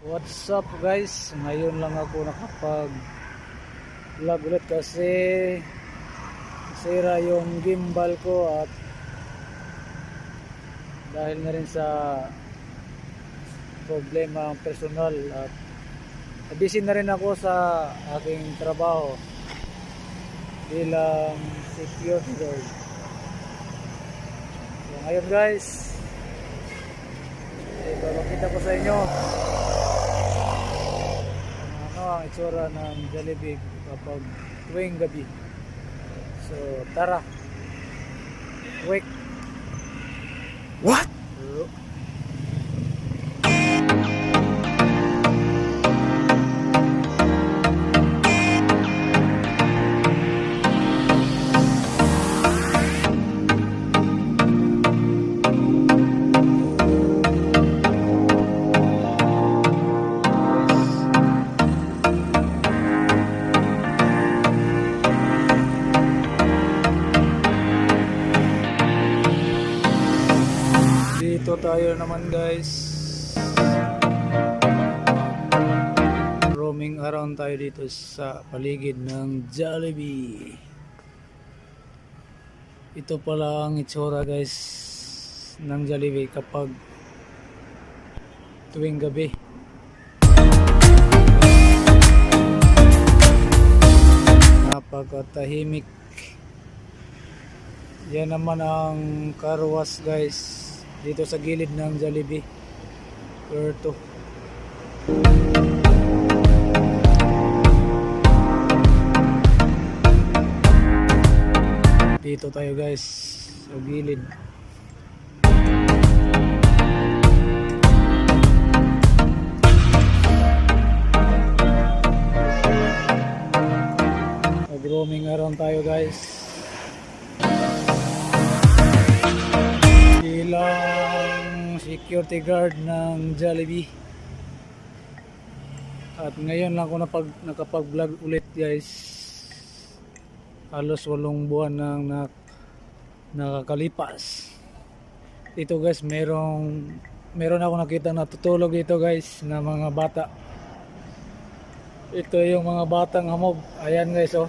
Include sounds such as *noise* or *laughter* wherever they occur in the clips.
What's up guys? Ngayon lang ako nakapag vlog ulit kasi sira yung gimbal ko at dahil na rin sa problema personal at busy na rin ako sa aking trabaho bilang security guard. So ngayon guys, ipapakita ko sa inyo ang itsura ng Jollibee kapag tuwing gabi. So, tara. Wake. What? Dito tayo naman guys. Roaming around tayo dito sa paligid ng Jollibee. Ito pala ang itsura guys ng Jollibee kapag tuwing gabi. Napakatahimik. Yan naman ang karwas guys dito sa gilid ng Jollibee. Puerto. Dito tayo guys sa gilid. Mag-roaming around tayo guys. bilang security guard ng Jollibee. At ngayon lang ako napag, nakapag-vlog ulit guys. Halos walong buwan nang nak, nakakalipas. Ito guys merong meron ako nakita na tutulog dito guys na mga bata. Ito yung mga batang hamog. Ayan guys oh.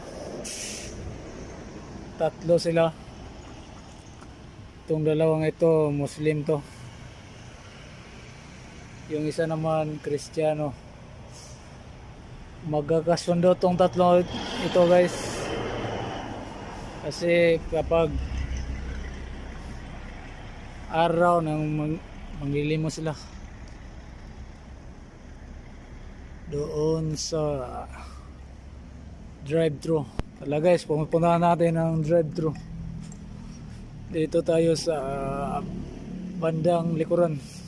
Tatlo sila. Itong dalawang ito, Muslim to. Yung isa naman, Kristiyano. Magkakasundo tong tatlo ito guys. Kasi kapag araw nang mang, manglilimo sila doon sa drive-thru. Tala guys, pumunta natin ang drive-thru. Dito tayo sa bandang likuran.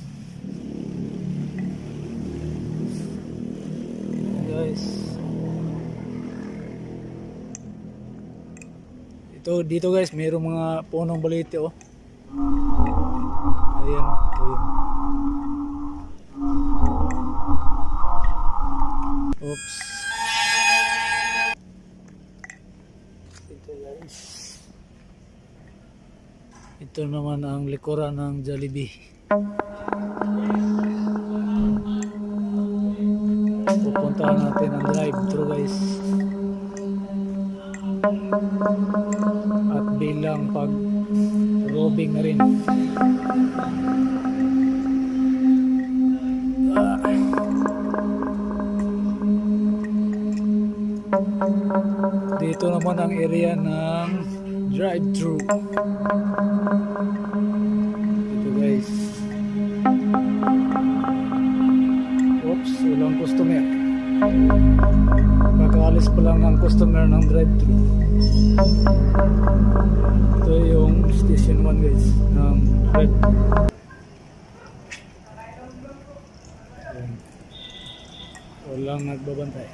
Guys. Ito dito guys, mayroong mga punong balite oh. Ayan, oh. Oops. Ito. Ito naman ang likuran ng Jollibee. Pupuntahan natin ang drive-thru guys. At bilang pag robing rin. Ah. Dito naman ang area ng drive-thru. Ito guys. Oops, walang customer. Kakaalis pa lang ang customer ng drive-thru. Ito yung station 1 guys ng. Ayan. Walang nagbabantay.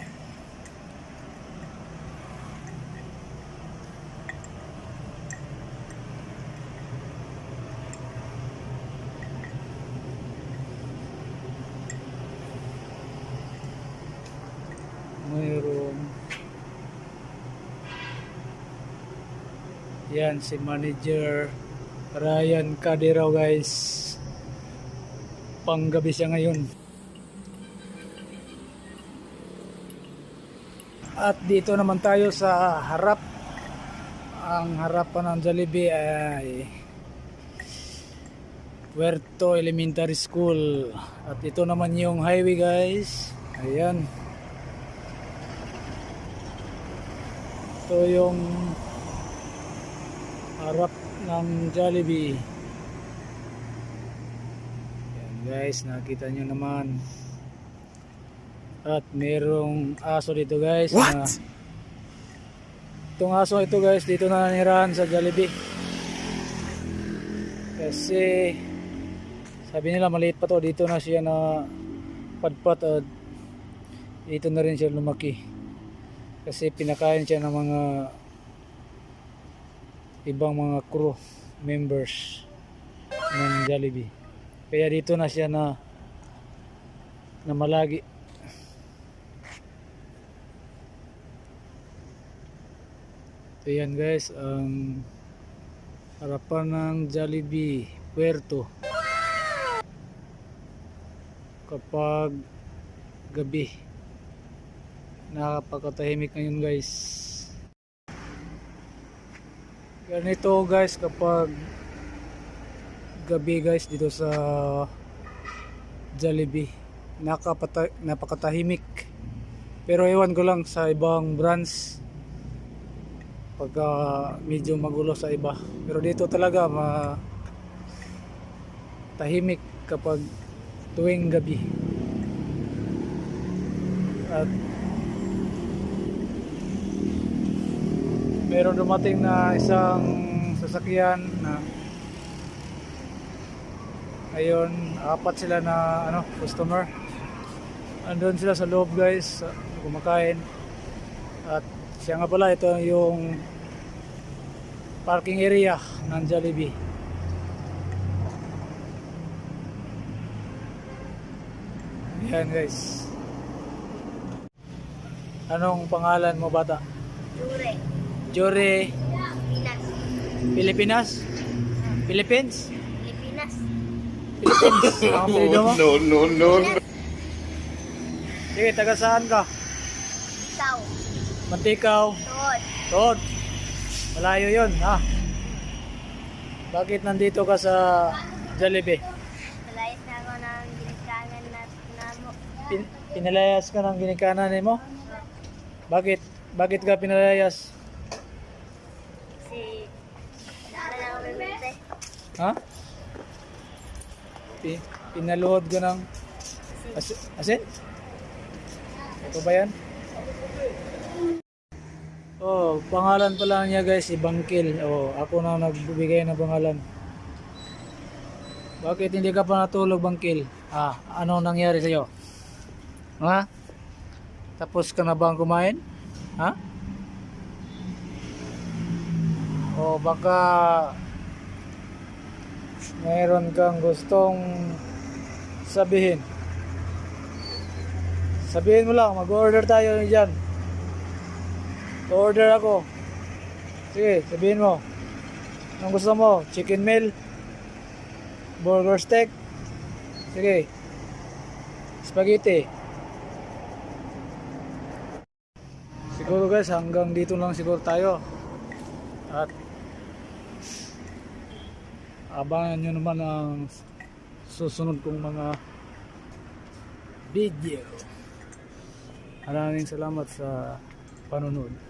Yan si manager Ryan Cadero guys. Panggabi siya ngayon. At dito naman tayo sa harap. Ang harapan ng Jollibee ay Puerto Elementary School. At ito naman yung highway guys. Ayan. Ito yung harap ng Jollibee. Ayan guys, nakita nyo naman. At merong aso dito guys. What? Na, itong aso ito guys, dito na nanirahan sa Jollibee. Kasi sabi nila maliit pa to, dito na siya na padpat at dito na rin siya lumaki. Kasi pinakain siya ng mga ibang mga crew members ng Jollibee. Kaya dito na siya na na malagi. Ito yan guys, ang harapan ng Jollibee Puerto. Kapag gabi, nakapagkatahimik ngayon guys. Ganito guys kapag gabi guys dito sa Jollibee. Nakapata napakatahimik. Pero ewan ko lang sa ibang branch pagka medyo magulo sa iba. Pero dito talaga ma tahimik kapag tuwing gabi. At meron dumating na isang sasakyan na ayun, apat sila na ano, customer. Andun sila sa loob guys, kumakain. At siya nga pala, ito yung parking area ng Jollibee. Yan guys. Anong pangalan mo bata? Jure. Jore Pinas. Pilipinas? Philippines? Pilipinas. Philippines? *laughs* Ang apelido mo? No, no, no, no. Sige, taga saan ka? Tao. Mantikaw? Tuod. Tood. Malayo yun, ha? Bakit nandito ka sa Jollibee? Malayas na ako ng ginikanan na namo. Pin pinalayas ka ng ginikanan mo? Bakit? Bakit ka pinalayas? Kasi wala na ako bibente. Ha? Pi pinaluhod ka ng Kasi as asin? Ito ba yan? Oh, pangalan pa lang niya guys, si Bangkil. Oh, ako na nagbibigay ng pangalan. Bakit hindi ka pa natulog, Bangkil? Ah, ano nangyari sa'yo? Ha? Tapos ka na bang kumain? Ha? O baka mayroon kang gustong sabihin. Sabihin mo lang, mag-order tayo dyan. Order ako. Sige, sabihin mo. Anong gusto mo? Chicken meal? Burger steak? Sige. Spaghetti. Siguro guys, hanggang dito lang siguro tayo. At abangan nyo naman ang susunod kong mga video. Maraming salamat sa panonood.